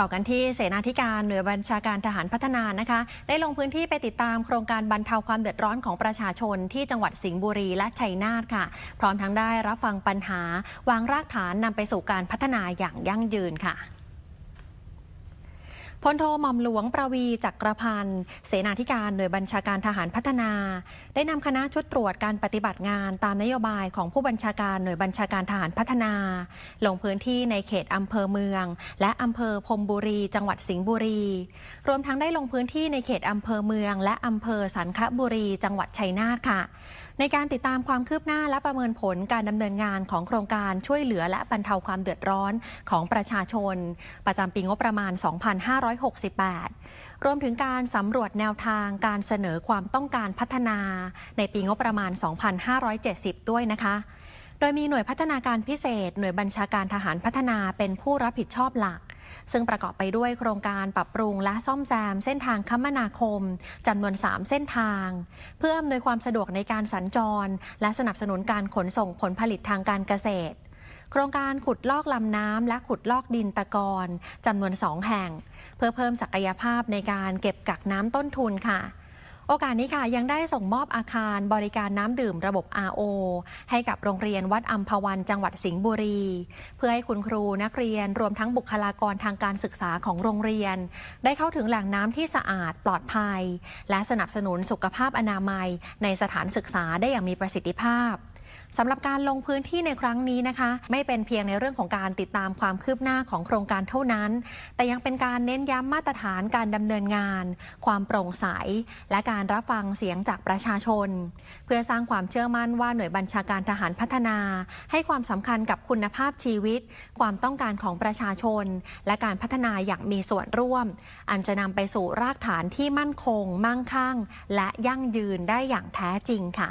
ต่อกันที่เสนาธิการหน่วยบัญชาการทหารพัฒนานะคะ ได้ลงพื้นที่ไปติดตามโครงการบรรเทาความเดือดร้อนของประชาชนที่จังหวัดสิงห์บุรีและชัยนาทค่ะ พร้อมทั้งได้รับฟังปัญหา วางรากฐานนำไปสู่การพัฒนาอย่างยั่งยืนค่ะ พลโทหม่อมหลวงประวีจักรพันธ์เสนาธิการหน่วยบัญชาการทหารพัฒนา ได้นำคณะชุดตรวจการปฏิบัติงานตามนโยบายของผู้บัญชาการหน่วยบัญชาการทหารพัฒนา ลงพื้นที่ในเขตอำเภอเมือง และอำเภอพรมบุรี จังหวัดสิงห์บุรี รวมทั้งได้ลงพื้นที่ในเขตอำเภอเมือง และอำเภอสันคบุรี จังหวัดชัยนาทค่ะในการติดตามความคืบหน้าและประเมินผลการดำเนินงานของโครงการช่วยเหลือและบรรเทาความเดือดร้อนของประชาชน ประจำปีงบประมาณ 2568 รวมถึงการสำรวจแนวทางการเสนอความต้องการพัฒนา ในปีงบประมาณ 2570 ด้วยนะคะ โดยมีหน่วยพัฒนาการพิเศษ หน่วยบัญชาการทหารพัฒนาเป็นผู้รับผิดชอบหลัก ซึ่งประกอบไปด้วยโครงการปรับปรุงและซ่อมแซมเส้นทางคมนาคมจำนวน 3 เส้นทาง เพื่ออำนวยความสะดวกในการสัญจร และสนับสนุนการขนส่งผลผลิตทางการเกษตร โครงการขุดลอกลำน้ำและขุดลอกดินตะกอนจำนวน 2 แห่ง เพื่อเพิ่มศักยภาพในการเก็บกักน้ำต้นทุนค่ะ โอกาสนี้ค่ะยังได้ส่งมอบอาคารบริการน้ำดื่มระบบ RO ให้กับโรงเรียนวัดอัมพวันจังหวัดสิงห์บุรี เพื่อให้คุณครูนักเรียนรวมทั้งบุคลากรทางการศึกษาของโรงเรียน ได้เข้าถึงแหล่งน้ำที่สะอาดปลอดภัย และสนับสนุนสุขภาพอนามัยในสถานศึกษาได้อย่างมีประสิทธิภาพ สำหรับการลงพื้นที่ในครั้งนี้นะคะ ไม่เป็นเพียงในเรื่องของการติดตามความคืบหน้าของโครงการเท่านั้น แต่ยังเป็นการเน้นย้ำมาตรฐานการดำเนินงาน ความโปร่งใส และการรับฟังเสียงจากประชาชน เพื่อสร้างความเชื่อมั่นว่าหน่วยบัญชาการทหารพัฒนา ให้ความสำคัญกับคุณภาพชีวิต ความต้องการของประชาชน และการพัฒนาอย่างมีส่วนร่วม อันจะนำไปสู่รากฐานที่มั่นคง มั่งคั่ง และยั่งยืนได้อย่างแท้จริงค่ะ